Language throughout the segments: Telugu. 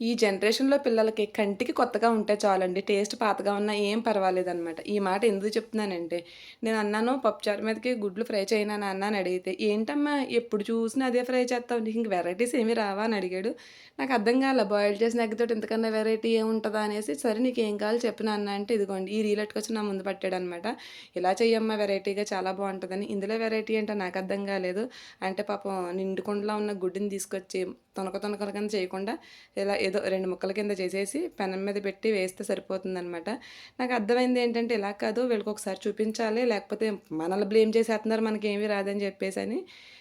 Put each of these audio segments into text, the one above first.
ఈ జనరేషన్‌లో పిల్లలకి కంటికి కొత్తగా ఉంటే చాలండి. టేస్ట్ పాతగా ఉన్నా ఏం పర్వాలేదనమాట. ఈ మాట ఎందుకు చెప్తున్నానంటే, నేను అన్నాను పప్పుచారు మీదకి గుడ్లు ఫ్రై చేయనా నాన్న అని అడిగితే, "ఏంటమ్మా ఎప్పుడు చూసినా అదే ఫ్రై చేస్తావు నీకు ఇంక వెరైటీస్ ఏమి రావా?" అని అడిగాడు. నాకు అర్థం కాలే బాయిల్ చేసిన ఎగ్ ఇంతకన్నా వెరైటీ ఏముంటదా అనేసి, "సరే నీకేం కావాలో చెప్పిన అన్న అంటే ఇదిగోండి ఈ రీల్ ఎట్టుకొచ్చి నా ముందు పట్టాడనమాట. "ఇలా చెయ్యమ్మా వెరైటీగా చాలా బాగుంటుందని ఇందులో వెరైటీ అంటే నాకు అర్థం కాలేదు. అంటే పాపం నిండు కుండలో ఉన్న గుడ్డుని తీసుకొచ్చి తొనక తొనకల కింద చేయకుండా ఇలా ఏదో రెండు ముక్కల కింద చేసేసి పెనం మీద పెట్టి వేస్తే సరిపోతుందనమాట. నాకు అర్థమైంది ఏంటంటే ఇలా కాదు వీళ్ళకి ఒకసారి చూపించాలి. లేకపోతే మనల్ని బ్లేమ్ చేసేస్తున్నారు మనకి ఏమీ రాదని చెప్పేసి అని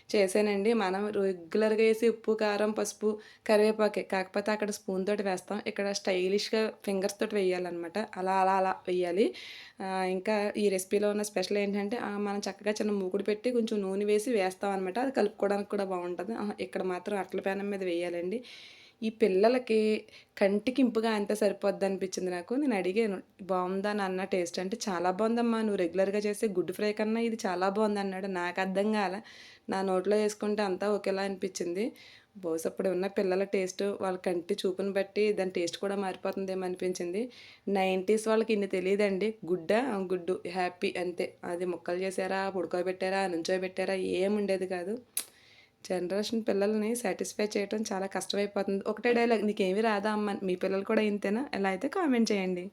చేశానండి. మనం రెగ్యులర్‌గా వేసి ఉప్పు, కారం, పసుపు, కరివేపాకే. కాకపోతే అక్కడ స్పూన్ తోటి వేస్తాం. ఇక్కడ స్టైలిష్‌గా ఫింగర్స్ తోటి వేయాలన్నమాట అలా అలా అలా వేయాలి. ఇంకా ఈ రెసిపీలో ఉన్న స్పెషల్ ఏంటంటే మనం చక్కగా చిన్న మూకుడు పెట్టి కొంచెం నూనె వేసి వేస్తాం అనమాట అది కలుపుకోవడానికి కూడా బాగుంటుంది ఇక్కడ మాత్రం అట్ల పెనం మీద వేయాలండి. ఈ పిల్లలకి కంటికి ఇంపుగా సరిపోద్ది అనిపించింది నాకు. నేను అడిగాను, బాగుందా నాన్న? టేస్ట్" అంటే, "చాలా బాగుందమ్మా నువ్వు రెగ్యులర్‌గా చేసే గుడ్డు ఫ్రై కన్నా ఇది చాలా బాగుంది అన్నాడు. నాకు అర్థం కాల. నా నోట్లో వేసుకుంటే అంతా ఒకేలా అనిపించింది. బహుశా అప్పుడు ఉన్న పిల్లల టేస్ట్ వాళ్ళ కంటి చూపుని బట్టి దాని టేస్ట్ కూడా మారిపోతుందేమో అనిపించింది. 90స్ వాళ్ళకి ఇన్ని తెలియదండి. గుడ్డ? గుడ్డు. హ్యాపీ. అంతే. అది ముక్కలు చేసారా, ఉడకబెట్టారా, నుంచోబెట్టారా? ఏముండేది కాదు. జనరేషన్ పిల్లల్ని సాటిస్ఫై చేయటం చాలా కష్టమైపోతుంది. ఒకటే డైలాగ్ "నీకేమి రాదా అమ్మ" మీ పిల్లలు కూడా ఇంతేనా? ఎలా అయితే కామెంట్ చేయండి.